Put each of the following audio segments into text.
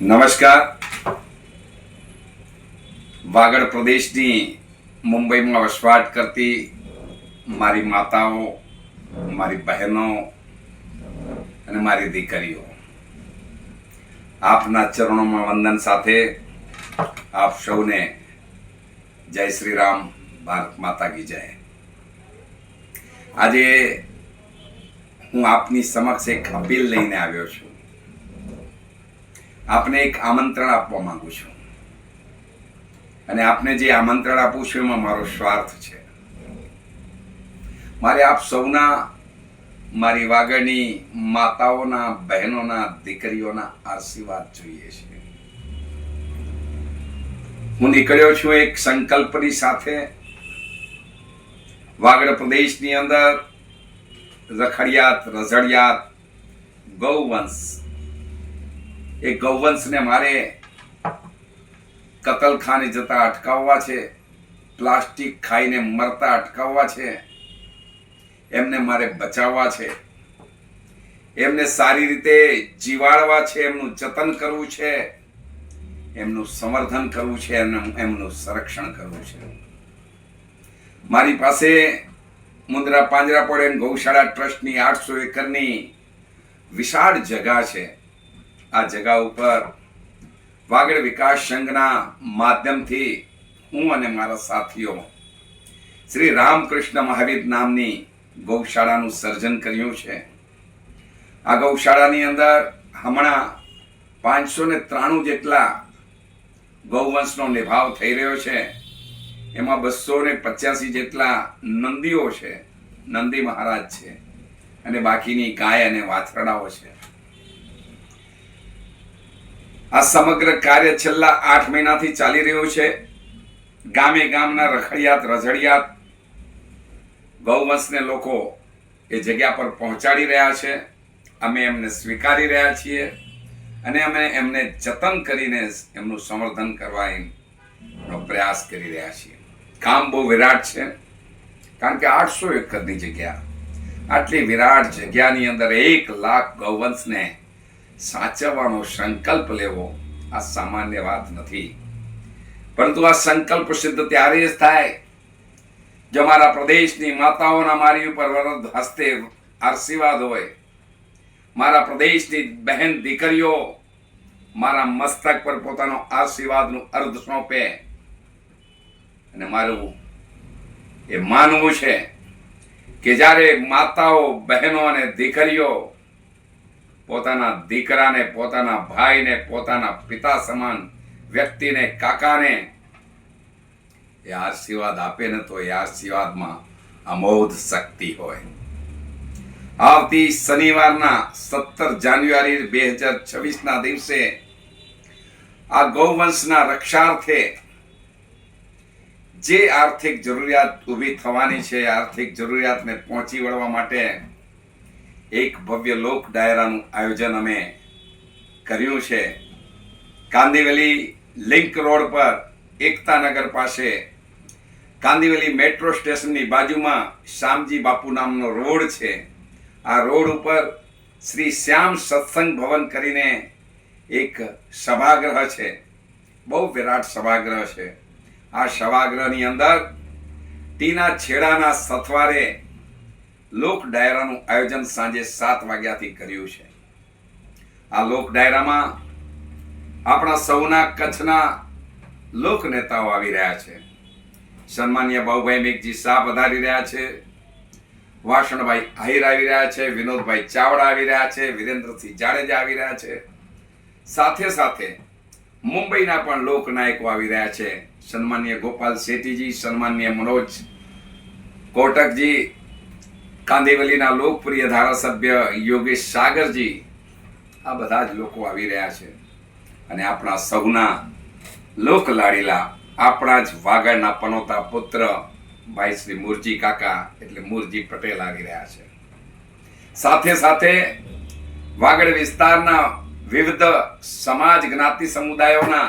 નમસ્કાર. વાગડ પ્રદેશની મુંબઈમાં વસવાટ કરતી મારી માતાઓ, મારી બહેનો અને મારી દીકરીઓ. આપના ચરણોમાં વંદન સાથે આપ સૌને જય શ્રી રામ, ભારત માતા કી જય. આજે હું આપની સમક્ષ એક અપીલ લઈને આવ્યો છું. આપને એક આમંત્રણ આપવા માંગુ છું. અને આપને જે આમંત્રણ આપું છું એમાં મારો સ્વાર્થ છે. મારે આપ સૌના, મારી વાગડની માતાઓના, બહેનોના, દીકરીઓના આશીર્વાદ જોઈએ છે. હું નીકળ્યો છું એક સંકલ્પની સાથે. વાગડ પ્રદેશની અંદર રખડિયાત રઝડિયાત ગૌવંશ એ ગૌવંશને મારે કતલખાને જતા અટકાવવા છે, પ્લાસ્ટિક ખાઈને મરતા અટકાવવા છે, એમને મારે બચાવવા છે. એમને સારી રીતે જીવાડવા છે, એમનું જતન કરવું છે, એમનું સંવર્ધન કરવું છે, એમનું એમનું સંરક્ષણ કરવું છે. મારી પાસે મુંદ્રા પાંજરાપોળ ગૌશાળા ટ્રસ્ટની આઠસો એકરની વિશાળ જગા છે. આ જગા ઉપર વાગડ વિકાસ સંઘના માધ્યમથી હું અને મારા સાથીઓ શ્રી રામકૃષ્ણ મહાવીર નામની ગૌશાળાનું સર્જન કર્યું છે. આ ગૌશાળાની અંદર હમણાં પાંચસો ને ત્રાણું જેટલા ગૌવંશનો નિભાવ થઈ રહ્યો છે. એમાં બસો ને પચાસી જેટલા નંદીઓ છે. નંદી મહારાજ છે. અને બાકીની ગાય અને વાછરડાઓ છે. આ સમગ્ર કાર્ય છેલ્લા આઠ મહિનાથી ચાલી રહ્યું છે. ગામે ગામના રખડિયાત રઝડિયાત ગૌવંશને લોકો એ જગ્યા પર પહોંચાડી રહ્યા છે. અમે એમને સ્વીકારી રહ્યા છીએ અને અમે એમને જતન કરીને એમનું સંવર્ધન કરવા એમનો પ્રયાસ કરી રહ્યા છીએ. કામ બહુ વિરાટ છે, કારણ કે આઠસો એકરની જગ્યા. આટલી વિરાટ જગ્યાની અંદર એક લાખ ગૌવંશને સાચવવાનો સંકલ્પ લેવો આ સામાન્ય વાત નથી. પરંતુ આ સંકલ્પ સિદ્ધ ત્યારે જ થાય જો મારા પ્રદેશની માતાઓના મારી ઉપર વરદ હસ્તે આશીર્વાદ હોય. મારા પ્રદેશની બહેન દીકરીઓ મારા મસ્તક પર પોતાનો આશીર્વાદનું અર્ધ સોંપે. અને મારું એ માનવું છે કે જ્યારે માતાઓ, બહેનો અને દીકરીઓ પોતાના દીકરાને, પોતાના ભાઈને, પોતાના પિતા સમાન વ્યક્તિને, કાકાને એ આશીર્વાદ આપે ને તો એ આશીર્વાદમાં અમોધ શક્તિ હોય. આવતી શનિવારના સત્તર જાન્યુઆરી બે હજાર છવ્વીસના દિવસે આ ગૌવંશના રક્ષાર્થે જે આર્થિક જરૂરિયાત ઊભી થવાની છે આર્થિક જરૂરિયાતને પહોંચી વળવા માટે એક ભવ્ય લોક ડાયરાનું આયોજન અમે કર્યું છે. કાંદીવલી લિંક રોડ પર એકતાનગર પાસે કાંદીવલી મેટ્રો સ્ટેશનની બાજુમાં શ્યામજી બાપુ નામનો રોડ છે. આ રોડ ઉપર શ્રી શ્યામ સત્સંગ ભવન કરીને એક સભાગૃહ છે. બહુ વિરાટ સભાગૃહ છે. આ સભાગૃહની અંદર ટીના છેડાના સથવારે લોક ડાયરાનું આયોજન સાંજે સાત વાગ્યાથી કર્યું છે. આ લોક ડાયરામાં આપણા સૌના કચ્છના લોક નેતાઓ આવી રહ્યા છે. સન્માન્ય ભાઉભાઈ મેઘજી શાહ પધારી રહ્યા છે. વાસણભાઈ આહિર આવી રહ્યા છે. વિનોદભાઈ ચાવડા આવી રહ્યા છે. વિરેન્દ્રસિંહ જાડેજા આવી રહ્યા છે. સાથે સાથે મુંબઈના પણ લોકનાયકો આવી રહ્યા છે. સન્માન્ય ગોપાલ શેઠીજી સન્માન્ય મનોજ કોટકજી કાંદીવલીના લોકપ્રિય ધારાસભ્ય યોગેશ સાગરજી આ બધા જ લોકો આવી રહ્યા છે. અને આપણા સૌના લોક લાડીલા આપણા જ વાગડના પનોતા પુત્ર ભાઈ શ્રી મુરજી કાકા એટલે મુરજી પટેલ આવી રહ્યા છે. સાથે સાથે વાગડ વિસ્તારના વિવિધ સમાજ જ્ઞાતિ સમુદાયોના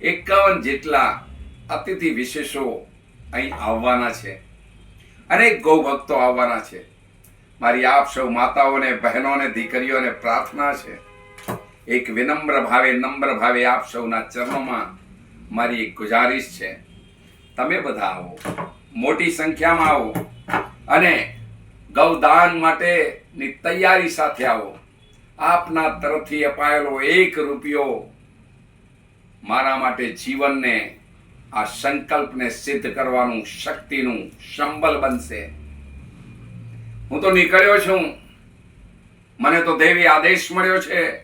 એકાવન જેટલા અતિથિ વિશેષો અહીં આવવાના છે. અનેક ગૌ ભક્તો આવવાના છે. મારી આપ સૌ માતાઓને, બહેનોને, દીકરીઓને પ્રાર્થના છે. એક વિનમ્ર ભાવે, નમ્ર ભાવે આપ સૌના ચરણોમાં મારી એક ગુજારિશ છે. તમે બધા આવો, મોટી સંખ્યામાં આવો અને ગૌદાન માટેની તૈયારી સાથે આવો. આપના તરફથી અપાયેલો એક રૂપિયો મારા માટે જીવનને આ સંકલ્પને સિદ્ધ કરવાનું શક્તિનું સંબલ બનશે. હું તો નીકળ્યો છું. મને તો દેવી આદેશ મળ્યો છે.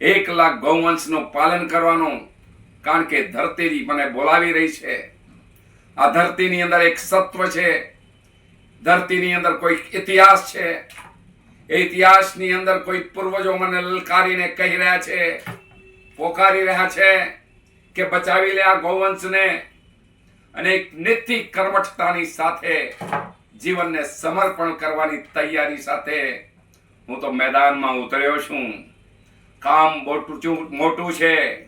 એક લાખ ગૌવંશનું પાલન કરવાનું, કારણ કે ધરતી મને બોલાવી રહી છે. આ ધરતીની અંદર એક સત્વ છે. ધરતીની અંદર કોઈ ઇતિહાસ છે. એ ઇતિહાસની અંદર કોઈ પૂર્વજો મને લલકારીને કહી રહ્યા છે. પોકારી રહ્યા છે. કે બચાવી લે આ ગૌવંશને અને એક નીતિ કર્મઠતાની સાથે જીવનને સમર્પણ કરવાની તૈયારી સાથે હું તો મેદાનમાં ઉતર્યો છું. કામ મોટું મોટું છે.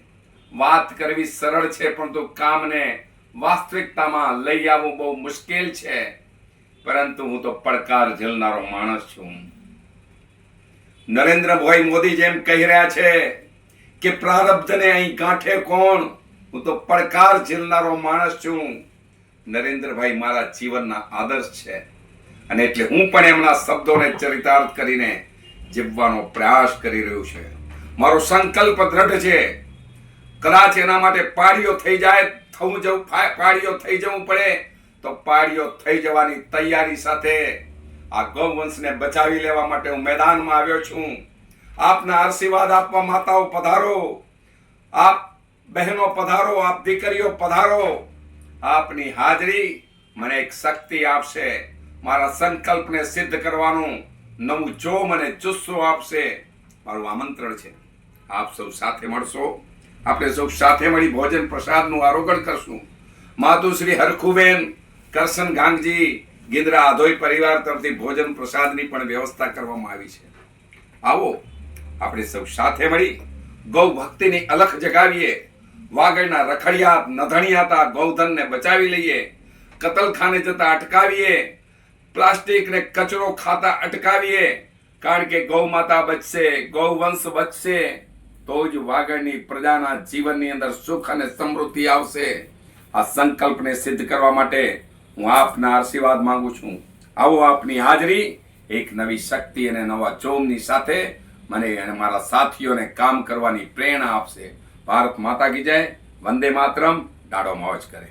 વાત કરવી સરળ છે, પરંતુ કામને વાસ્તવિકતામાં લઈ આવવું બહુ મુશ્કેલ છે. પરંતુ હું તો પડકાર ઝીલનારો માણસ છું. નરેન્દ્રભાઈ મોદી જેમ કહી રહ્યા છે કે પ્રારબ્ધને અહીં ગાંઠે કોણ? હું તો પડકાર ઝીલનારો માણસ છું. નરેન્દ્રભાઈ મારા જીવનના આદર્શ છે. અને એટલે હું પણ એમના શબ્દોને ચરિતાર્થ કરીને જીવવાનો પ્રયાસ કરી રહ્યો છે. મારો સંકલ્પ દ્રઢ છે. કદાચ એના માટે પાડીઓ થઈ જાય, થવું જવું પાડીઓ થઈ જવું પડે, તો પાડીઓ થઈ જવાની તૈયારી સાથે આ ગૌવંશને બચાવી લેવા માટે હું મેદાનમાં આવ્યો છું. આપના આશીર્વાદ આપવા માતાઓ પધારો. આપ બહેનો, પધારો, આપ દીકરીઓ, પધારો. આપની હાજરી મને એક શક્તિ આપશે. મારા સંકલ્પને સિદ્ધ કરવાનું નવું જો મને જુસ્સો આપશે. મારું આમંત્રણ છે. આપ સૌ સાથે મળશો. આપણે સૌ સાથે મળી ભોજન પ્રસાદનું આરોગણ કરશું. માતુશ્રી હરખુબેન, કરશન ગાંગજી, ગિંદરા આધોઈ પરિવાર તરફથી ભોજન પ્રસાદની પણ વ્યવસ્થા કરવામાં આવી છે. આવો, આપણે સૌ સાથે મળી ગૌ ભક્તિની અલખ જગાવીએ. વાગડના રખડિયાત નધણિયાતા ગૌધનને બચાવી લઈએ, કતલખાને જતા અટકાવીએ પ્લાસ્ટિક ને કચરો ખાતા અટકાવીએ, કારણ કે ગૌ માતા બચશે, ગૌ વંશ બચશે, તો જ વાગડની પ્રજાના જીવનની અંદર સુખ અને સમૃદ્ધિ આવશે. આ સંકલ્પને સિદ્ધ કરવા માટે હું આપના આશીર્વાદ માંગુ છું. આવો આપની હાજરી, એક નવી શક્તિ અને નવા જોમની સાથે મને અને મારા સાથીઓને કામ કરવાની પ્રેરણા આપશે. ભારત માતા કી જય વંદે માતરમ દાડો મોજ કરે.